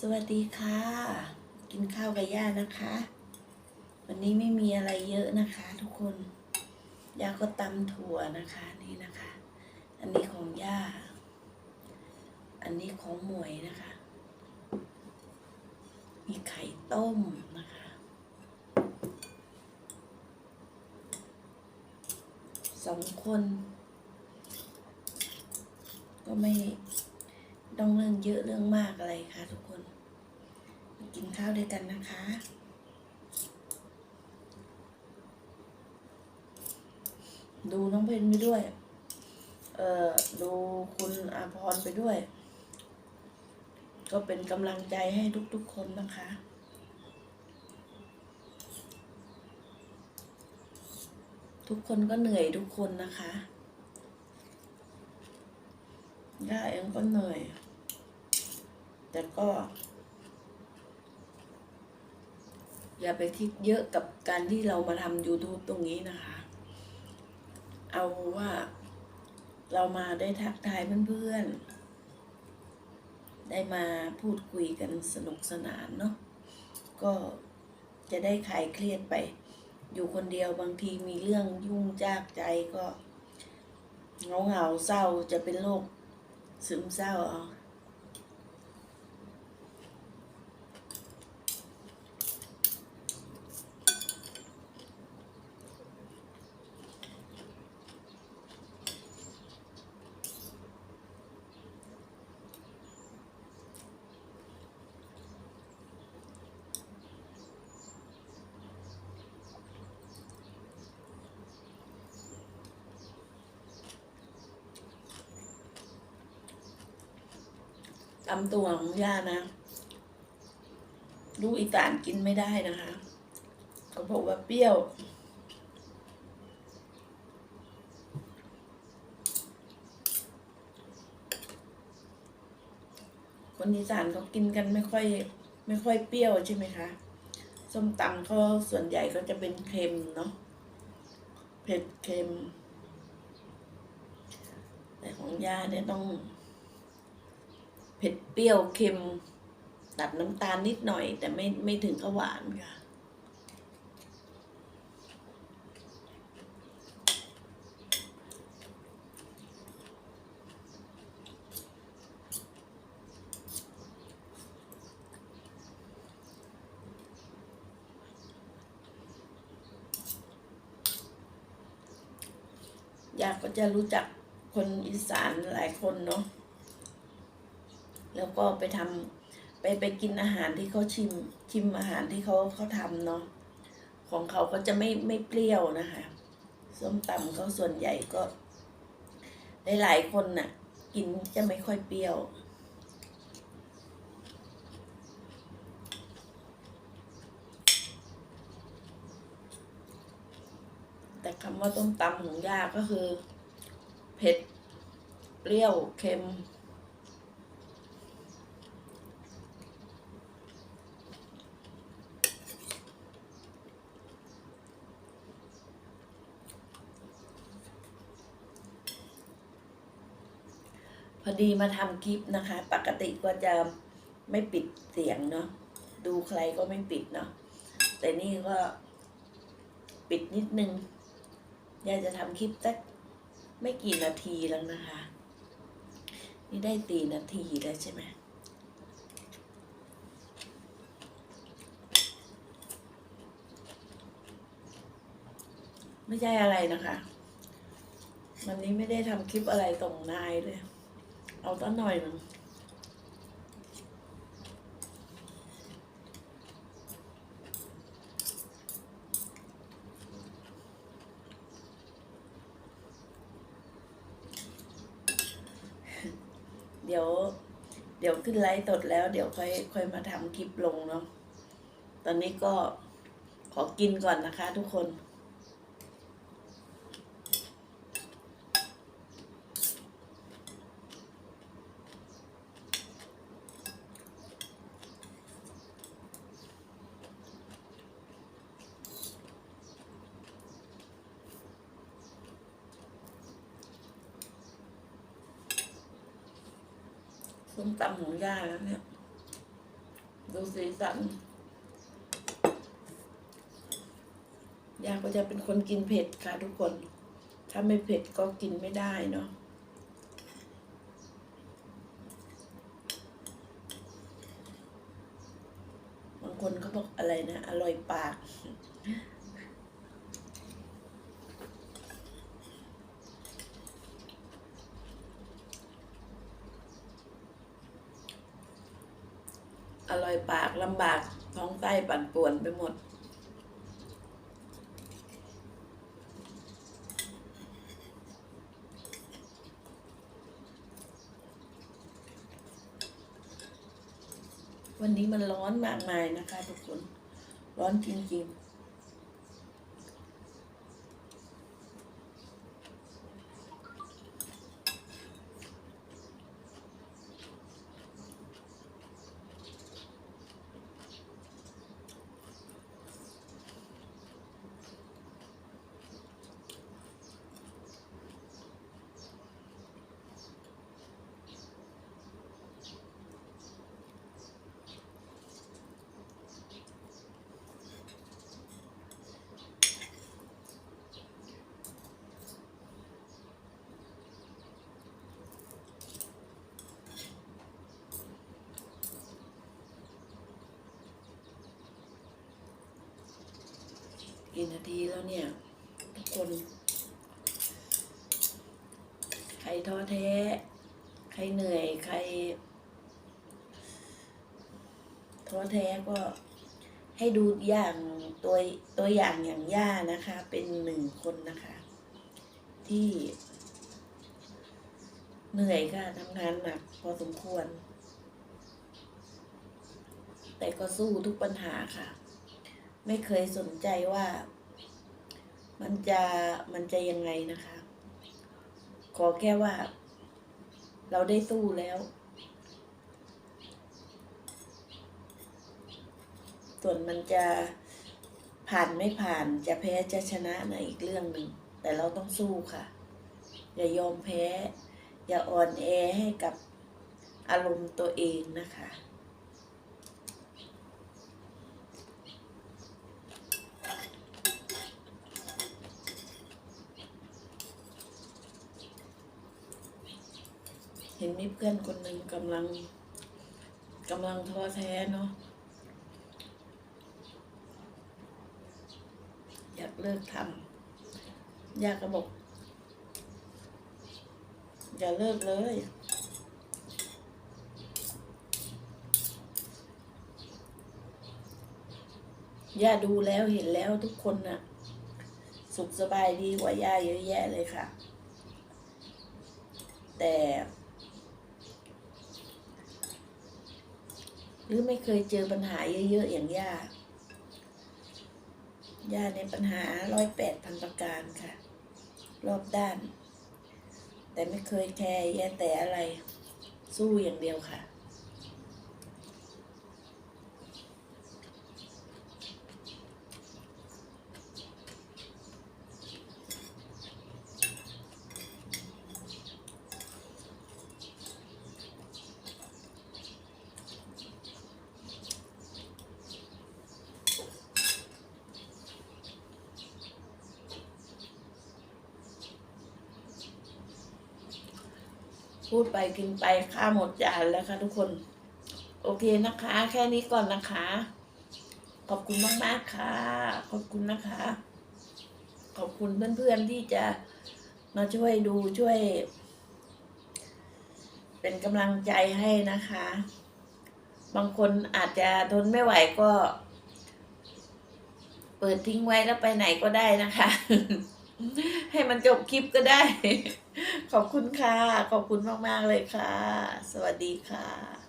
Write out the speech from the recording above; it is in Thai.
สวัสดีค่ะ กินข้าวกับย่านะคะ วันนี้ไม่มีอะไรเยอะนะคะ ทุกคนย่าก็ตำถั่วนะคะนี่นะคะ อันนี้ของย่า อันนี้ของหมวยนะคะ มีไข่ต้มนะคะสองคน ก็ไม่ต้องเรื่องเยอะเรื่องมากอะไรค่ะทุกคน กินข้าวด้วยกันนะคะ ดูน้องเพนไปด้วย เอ่อ ดูคุณอาพรไปด้วย ก็เป็นกำลังใจให้ทุกๆคนนะคะทุกคนก็เหนื่อยทุกคนนะคะย่าเองก็เหนื่อย แต่ก็ อย่าไปคิดเยอะกับการที่เรามาทำ YouTube ตรงนี้นะคะ เอาว่าเรามาได้ทักทายเพื่อนๆ ได้มาพูดคุยกันสนุกสนานเนาะ ก็จะได้คลายเครียดไป อยู่คนเดียวบางทีมีเรื่องยุ่งจากใจก็เหงาเหงาเศร้าจะเป็นโรคซึมเศร้าเอา ตำตัวของย่านะลูกอีสานกินไม่ได้นะคะเขาบอกว่าเปรี้ยว คนอีสานเขากินกันไม่ค่อย ไม่ค่อยเปรี้ยวใช่ไหมคะส้มตำเขาส่วนใหญ่ก็จะเป็นเค็มเนาะเผ็ดเค็ม แต่ของย่าเนี่ยต้อง ผ็ดเปรี้ยวเค็ม ตัดน้ำตาลนิดหน่อย แต่ไม่ไม่ถึงกับหวานค่ะอยากก็จะรู้จักคนอีสานหลายคนเนาะ แล้วก็ไปทำไปไปกินอาหารที่เขาชิมชิมอาหารที่เขาเขาทำเนาะของเขาก็จะไม่ไม่เปรี้ยวนะคะส้มตำเขาส่วนใหญ่ก็ หลายๆคนน่ะ กินจะไม่ค่อยเปรี้ยวแต่คำว่าต้มตำของย่าก็คือ เผ็ด เปรี้ยว เค็ม พอดีมาทำคลิปนะคะ ปกติก็จะไม่ปิดเสียงเนาะดูใครก็ไม่ปิดเนาะแต่นี่ก็ปิดนิดนึงอยากจะทำคลิปสักไม่กี่นาทีแล้วนะคะ นี่ได้ตีนาทีแล้วใช่ไหมไม่ใช่อะไรนะคะ วันนี้ไม่ได้ทำคลิปอะไรส่งนายเลย เอาตั้งหน่อยนึงเดี๋ยว เดี๋ยวขึ้นไลฟ์สดแล้ว เดี๋ยวค่อยค่อยมาทำคลิปลงเนาะ ตอนนี้ก็ขอกินก่อนนะคะทุกคน ส้มตำของย่าแล้วเนี่ย ดูสีสันยาก็จะเป็นคนกินเผ็ดค่ะทุกคน ถ้าไม่เผ็ดก็กินไม่ได้เนาะบางคนเขาบอกอะไรนะ อร่อยปาก ร่อยปากลำบากท้องไส้ปั่นป่วนไปหมด วันนี้มันร้อนมากมายนะคะทุกคน ร้อนจริง ๆ กี่นาทีแล้วเนี่ย ทุกคน ใครท้อแท้ ใครเหนื่อย ใครท้อแท้ก็ให้ดูอย่างตัวตัวอย่างอย่างย่านะคะ เป็นหนึ่งคนนะคะ ที่เหนื่อยค่ะทำงานหนักพอสมควร แต่ก็สู้ทุกปัญหาค่ะ ไม่เคยสนใจว่า มันจะมันจะยังไงนะคะ ขอแค่ว่า เราได้สู้แล้ว ส่วนมันจะผ่านไม่ผ่านจะแพ้จะชนะในะอีกเรื่องหนึ่ง แต่เราต้องสู้ค่ะ อย่ายอมแพ้ อย่าอ่อนแอให้กับอารมณ์ตัวเองนะคะ เพื่อนคนหนึ่งกำลังกำลังท้อแท้เนาะอยากเลิกทำอยากก็บอกอย่าเลิกเลยย่าดูแล้วเห็นแล้วทุกคนน่ะ สุขสบายดีกว่าย่าเยอะแยะเลยค่ะ แต่ หรือไม่เคยเจอปัญหาเยอะๆอย่างย่าย่าในปัญหาร้อยแปดพันประการค่ะ รอบด้าน แต่ไม่เคยแคร์แย่แต่อะไร สู้อย่างเดียวค่ะ พูดไปกินไปข้าหมดจานแล้วค่ะทุกคน โอเคนะคะ แค่นี้ก่อนนะคะ ขอบคุณมากๆค่ะ ขอบคุณนะคะ ขอบคุณเพื่อนๆที่จะมาช่วยดูช่วย เป็นกำลังใจให้นะคะ บางคนอาจจะทนไม่ไหวก็ เปิดทิ้งไว้แล้วไปไหนก็ได้นะคะ ให้มันจบคลิปก็ได้ ขอบคุณค่ะ ขอบคุณมาก ๆ เลยค่ะ สวัสดีค่ะ